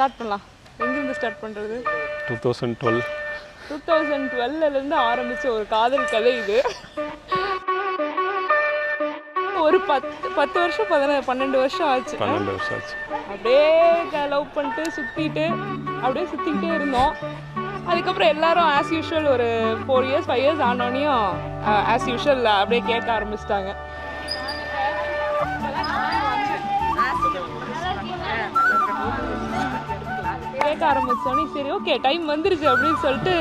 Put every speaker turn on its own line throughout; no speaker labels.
Start பண்ணலாம். எங்கேருந்து start பண்ணுறது
two thousand twelve.
Two thousand டுவெல்லேருந்து ஆரம்பித்த ஒரு காதல் கதை இது. ஒரு பத்து பத்து வருஷம் பதின பன்னெண்டு வருஷம் ஆச்சு.
பன்னெண்டு வருஷம் ஆச்சு.
அப்படியே லவ் பண்ணிட்டு சுற்றிட்டு அப்படியே சுற்றிக்கிட்டே இருந்தோம். அதுக்கப்புறம் எல்லாரும் ஆஸ் யூஷுவல் ஒரு ஃபோர் இயர்ஸ் ஃபைவ் இயர்ஸ் ஆனோடனையும் ஆஸ் யூஷுவல் அப்படியே கேட்க ஆரம்பிச்சிட்டாங்க. கேட்க ஆரம்பிச்சோன்னே சரி ஓகே டைம் வந்துருச்சு அப்படின்னு சொல்லிட்டு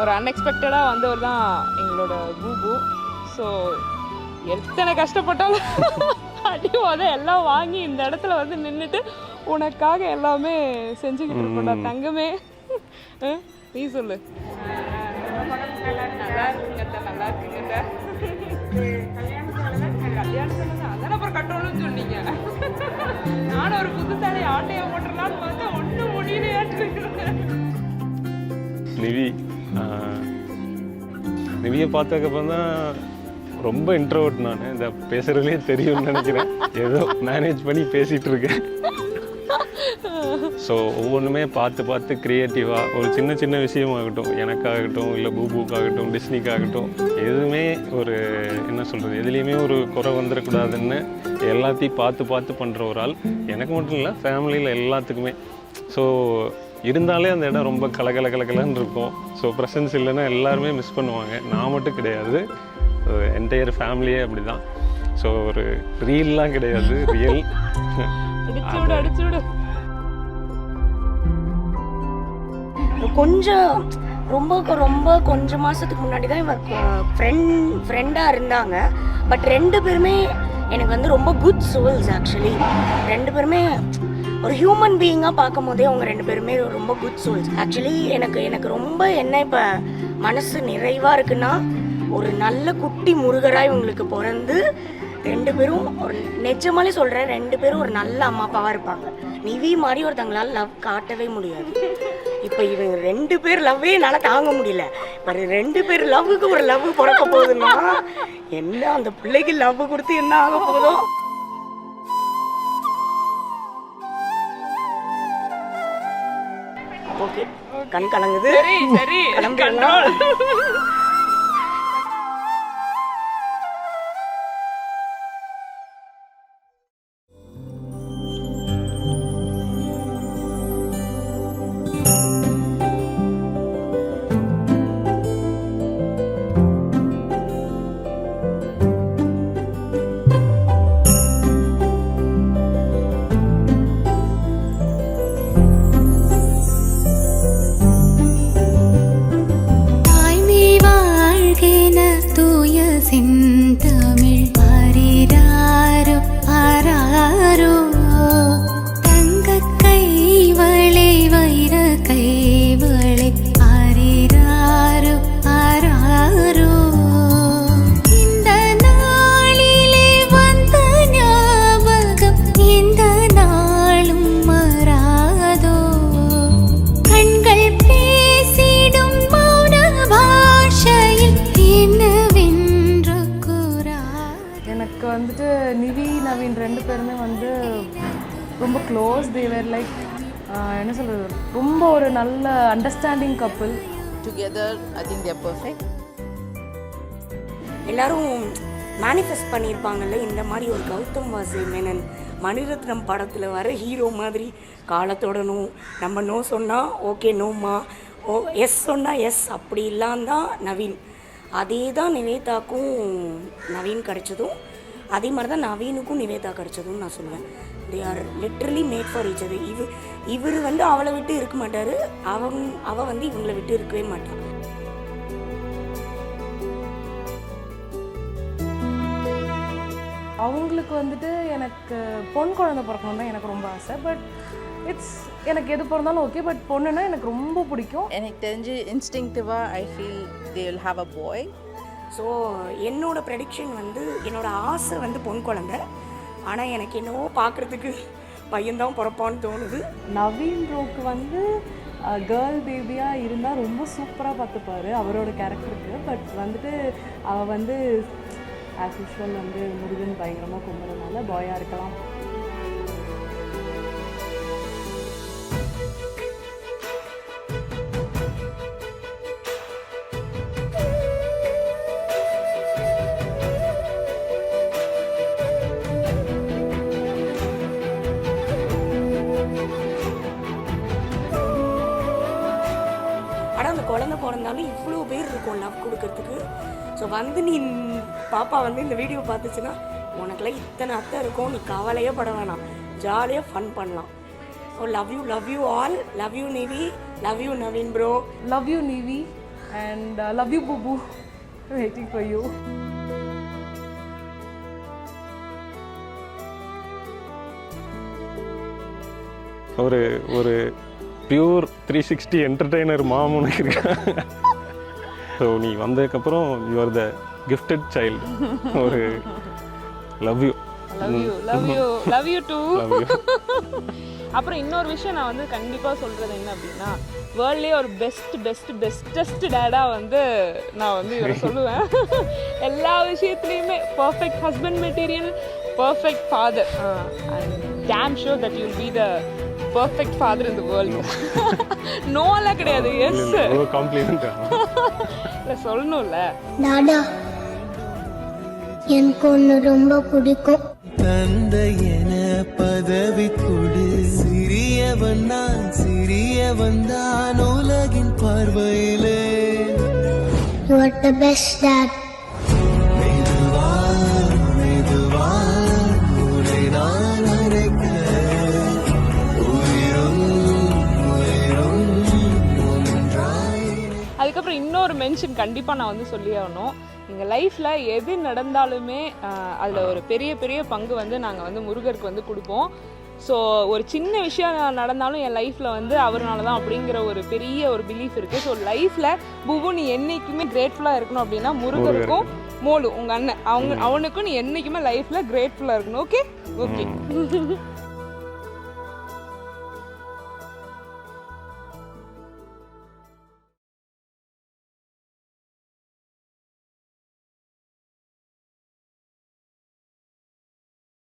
ஒரு அன்எக்ஸ்பெக்டடாக வந்தவர் தான் எங்களோட பூபு. ஸோ எத்தனை கஷ்டப்பட்டாலும் அடி உத எல்லாம் வாங்கி இந்த இடத்துல வந்து நின்றுட்டு உனக்காக எல்லாமே செஞ்சுக்கிட்டு இருப்போம்டா தங்கமே. நீ சொல்லு. நல்லா இருக்குங்க நல்லா இருக்குங்க கட்டணும்னு சொன்னீங்க. நானும் ஒரு புதுசாலை ஆட்டையை போட்டுடலான்னு பார்த்தா ஒன்றும் முடியலையாட்டு
நிவி நிவியை பார்த்ததுக்கப்புறம் தான் ரொம்ப இன்ட்ரோவர்ட் நான். இந்த பேசுறதுலேயே தெரியும்னு நினைக்கிறேன். ஏதோ மேனேஜ் பண்ணி பேசிகிட்டு இருக்கேன். ஸோ ஒவ்வொன்றுமே பார்த்து பார்த்து க்ரியேட்டிவாக ஒரு சின்ன சின்ன விஷயமாகட்டும் எனக்காகட்டும் இல்லை பூபுக்காகட்டும் டிஸ்னிக்காகட்டும் எதுவுமே ஒரு என்ன சொல்கிறது எதுலேயுமே ஒரு குறை வந்துடக்கூடாதுன்னு எல்லாத்தையும் பார்த்து பார்த்து பண்ணுற ஒரு ஆள். எனக்கு மட்டும் இல்லை ஃபேமிலியில் எல்லாத்துக்குமே. ஸோ இருந்தாலே அந்த இடம் ரொம்ப கலகல கலகலன்னு இருக்கும். ஸோ ப்ரெசன்ஸ் இல்லைன்னா எல்லாருமே மிஸ் பண்ணுவாங்க. நான் மட்டும் கிடையாது. என்டையர் ஃபேமிலியே அப்படி தான் ஸோ ஒரு ரீல்லாம் கிடையாது. ரியல்
கொஞ்சம் ரொம்ப ரொம்ப கொஞ்சம் மாதத்துக்கு முன்னாடி தான் இவர் ஃப்ரெண்ட் ஃப்ரெண்டாக இருந்தாங்க. பட் ரெண்டு பேருமே எனக்கு வந்து ரொம்ப குட் சோல்ஸ் ஆக்சுவலி ரெண்டு பேருமே ஒரு ஹியூமன் பீயிங்காக பார்க்கும் போதே அவங்க ரெண்டு பேருமே ரொம்ப குட் சோல்ஸ் ஆக்சுவலி எனக்கு எனக்கு ரொம்ப என்ன இப்போ மனசு நிறைவாக இருக்குன்னா ஒரு நல்ல குட்டி முருகராக இவங்களுக்கு பிறந்து ரெண்டு பேரும் ஒரு நிஜமாலே சொல்கிறேன் ரெண்டு பேரும் ஒரு நல்ல அம்மா அப்பாவாக இருப்பாங்க. நிவி மாதிரி ஒருத்தங்களால் லவ் காட்டவே முடியாது. இப்போ இவங்க ரெண்டு பேர் லவ்வே என்னால் தாங்க முடியல. இப்போ ரெண்டு பேர் லவ்வுக்கு ஒரு லவ் பிறக்க போகுதுன்னா என்ன அந்த பிள்ளைக்கு லவ் கொடுத்து என்ன ஆக போகுதோ? ஓகே கண் கலங்குது.
சரி சரி.
வைர கைவளை ஆரிராரோ ஆராரோ இந்த நாளிலே வந்த ஞாபகம் எந்த நாளும் மறாதோ கண்கள் பேசிடும் மௌன பாஷையில் என்னவென்று கூறாது
எனக்கு வந்துட்டு நிவி நவீன் ரெண்டு பேருமே வந்து ரொம்ப க்ளோஸ் தேவர் லைக் என்ன சொல்கிறது ரொம்ப ஒரு நல்ல understanding couple
together I think they're perfect
எல்லாரும் மேனிஃபெஸ்ட் பண்ணியிருப்பாங்கல்ல இந்த மாதிரி ஒரு கௌதம் வாசு மேனன் மணிரத்னம் படத்தில் வர ஹீரோ மாதிரி காலத்தொடணும் நம்ம நோ சொன்னால் ஓகே நோம்மா ஓ எஸ் சொன்னால் எஸ் அப்படி இல்லாந்தான் நவீன். அதே தான் நிவேதாக்கும் நவீன் கிடச்சதும் அதே மாதிரி தான் நவீனுக்கும் நிவேதா கிடைச்சதும் நான் சொல்லுவேன். They are literally made for each other. இவ இவர் வந்து அவளை விட்டு இருக்க மாட்டார். அவங்க அவள் வந்து இவங்களை விட்டு இருக்கவே மாட்டாள்
அவங்களுக்கு வந்துட்டு எனக்கு பொன் குழந்தை பிறக்கணும் தான் எனக்கு ரொம்ப ஆசை. பட் இட்ஸ் எனக்கு எது பிறந்தாலும் ஓகே பட் பொண்ணுன்னா எனக்கு ரொம்ப பிடிக்கும்.
எனக்கு தெரிஞ்சு இன்ஸ்டிங்டிவாக I feel they will have a boy
so என்னோட ப்ரெடிக்ஷன் வந்து என்னோடய ஆசை வந்து பொன் குழந்தை. ஆனால் எனக்கு என்னவோ பார்க்குறதுக்கு பையன்தான் பிறப்பான்னு தோணுது.
நவீன் ரோக்கு வந்து கேர்ள் பேபியாக இருந்தால் ரொம்ப சூப்பராக பார்த்துப்பார் அவரோட கேரக்டருக்கு பட் வந்துட்டு அவள் வந்து ஆஸ் யூஷுவல் வந்து முருகன் பயங்கரமாக கும்பிட்றதுனால பாயாக இருக்கலாம்.
லவ் கொடுக்கறதுக்கு. ஸோ வந்து நீ பாப்பா வந்து இந்த வீடியோ பார்த்துச்சுன்னா உனக்குலாம் இத்தனை அத்தை இருக்கும் நீ கவலையே பட வேணாம். ஜாலியாக ஃபன் பண்ணலாம். So love you love you all love you Nivi love you Naveen bro
love you Nivi and love you Bubu waiting for you
ஒரு ஒரு pure three sixty entertainer mom உனக்கு இருக்கா? ஸோ நீ வந்ததுக்கப்புறம் you are the gifted child ஒரு love you
you அப்புறம் இன்னொரு விஷயம் நான் வந்து கண்டிப்பாக சொல்கிறது என்ன அப்படின்னா வேர்ல்ட்லேயே ஒரு பெஸ்ட் பெஸ்ட் பெஸ்டஸ்ட் டேடாக வந்து நான் வந்து இவரை சொல்லுவேன். எல்லா விஷயத்துலையுமே perfect husband material perfect father and damn sure that you'll be the perfect father இந்த வேர்ல்டு நோலாம் கிடையாது. எஸ் இல்லை சொல்லணும்ல.
டாடா எனக்கு ஒன்று ரொம்ப பிடிக்கும்.
தந்தை என பதவி கொடு. சிறியவன் நான் சிறியவன் தான் உலகின் பார்வையிலே. You are the best
dad இன்னொரு மென்ஷன் கண்டிப்பாக நான் வந்து சொல்லி ஆகணும் எங்கள் லைஃப்பில் எது நடந்தாலுமே அதில் ஒரு பெரிய பெரிய பங்கு வந்து நாங்கள் வந்து முருகருக்கு வந்து கொடுப்போம். ஸோ ஒரு சின்ன விஷயம் நடந்தாலும் என் லைஃப்பில் வந்து அவர்னால தான் அப்படிங்கிற ஒரு பெரிய ஒரு பிலீஃப் இருக்குது ஸோ லைஃப்பில் புவு நீ என்னைக்குமே கிரேட்ஃபுல்லாக இருக்கணும் அப்படின்னா முருகருக்கும் மோலு உங்கள் அண்ணன். அவங்க அவனுக்கும் நீ என்றைக்குமே லைஃப்பில் கிரேட்ஃபுல்லாக இருக்கணும். Okay okay